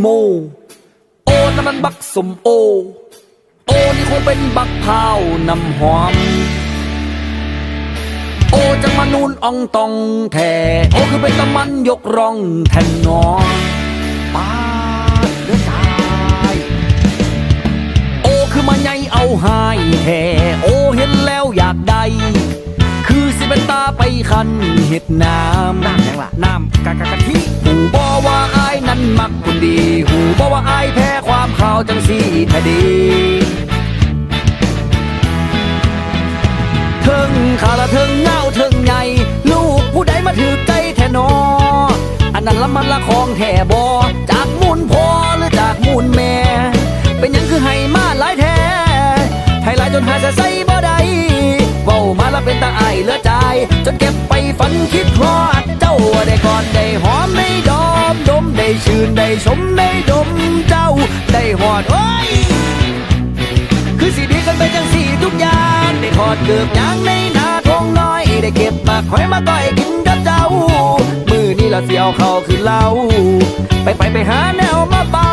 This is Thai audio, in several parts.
โม โอน้ำมันบักสมโอ โอนี่คงเป็นบักพร้าวน้ำหอม โอจังมานูนอองตองแท่โอคือเป็นตะมันยกร่องแทนนอป้าดเดือดตาย โอคือมาใหญ่เอาหายแท่ ไปคันเห็ดน้ำน้ำยังล่ะน้ำกะกะกะทิหูบอว่าอายนั้นมักคนดี หูบอว่าอายแพ้ความข่าวจังสีทะดีเทิงขาละเทิงเงาเทิงใหญ่ลูกผู้ใดมาถือใจแท่นออันนั้นละมันละของแท่บอจากมูลพ่อหรือจากมูลแม่ เป็นหยังคือให้มาหลายแท้ให้หลายจนหาจะใส่บ่ได้เว้ามาละเป็นตาไอายเหลือใจ จนเก็บไปฝันคิดฮอดเจ้าได้ก่อดได้หอมได้ดอมดมได้ชื่นได้ชมได้ดมเจ้าได้หอดโอ้ยคือสีดีกันไปจังสีทุกอย่างได้ทอดเกือบยางในนาทงน้อยได้เก็บมาคอยมาก้อยกินกับเจ้ามือนี่ละเสียวเขาคือเล้าไปไปไปหาแนวมาเบา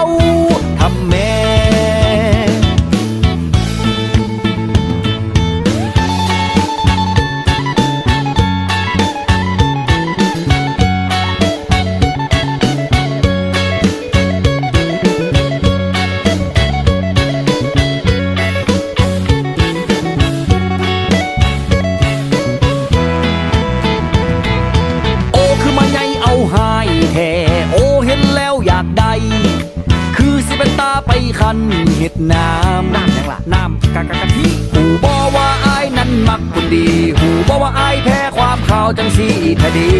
ไปคันเห็ดน้ำน้ำยังล่ะน้ำกะกะกะทิหูบอว่าอายนั้นมักคนดี หูบอว่าอายแพ้ความข่าวจังสีทะดี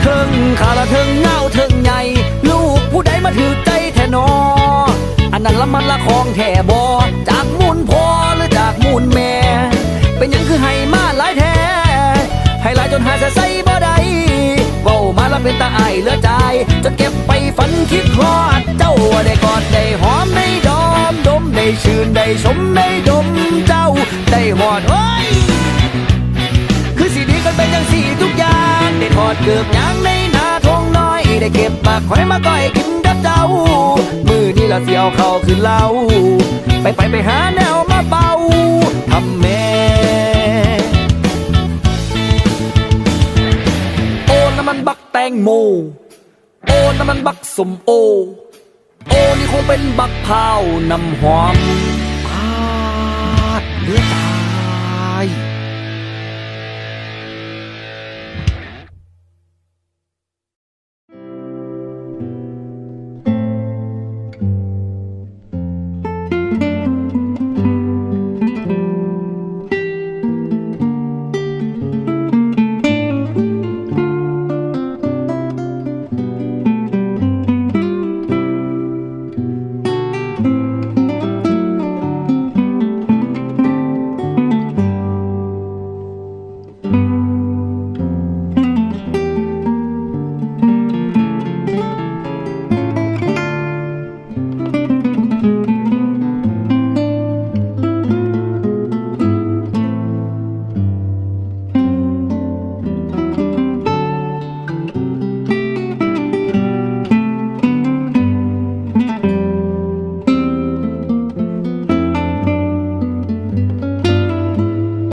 เทิงขาละเทิงเงาเทิงใหญ่ ลูกผู้ใดมาถือใจแท่นออันนั้นละมันละของแท่บอจากมูลพ่อหรือจากมูลแม่ เป็นหยังคือให้มาหลายแท้ให้หลายจนหาจะใส่ เป็นตาไอายเหลือใจจนเก็บไปฝันคิดฮอดเจ้าได้กอดได้หอมได้ดอมดมได้ชื่นได้ชมได้ดมเจ้าได้หอดโอ้ยคือสีดีกันเป็นอย่างสีทุกอย่างได้ทอดเกือบยางในนาทงน้อยได้เก็บปากคอยมาก้อยกินกับเจ้า มือนี่ละเสียวเขาคือเล้าไปไปไปหาแนวมาเป่าทำแม่ งโม โอน้ำมันบักสมโอ โอนี่คงเป็นบักพร้าวนำหอมพาดเลือตา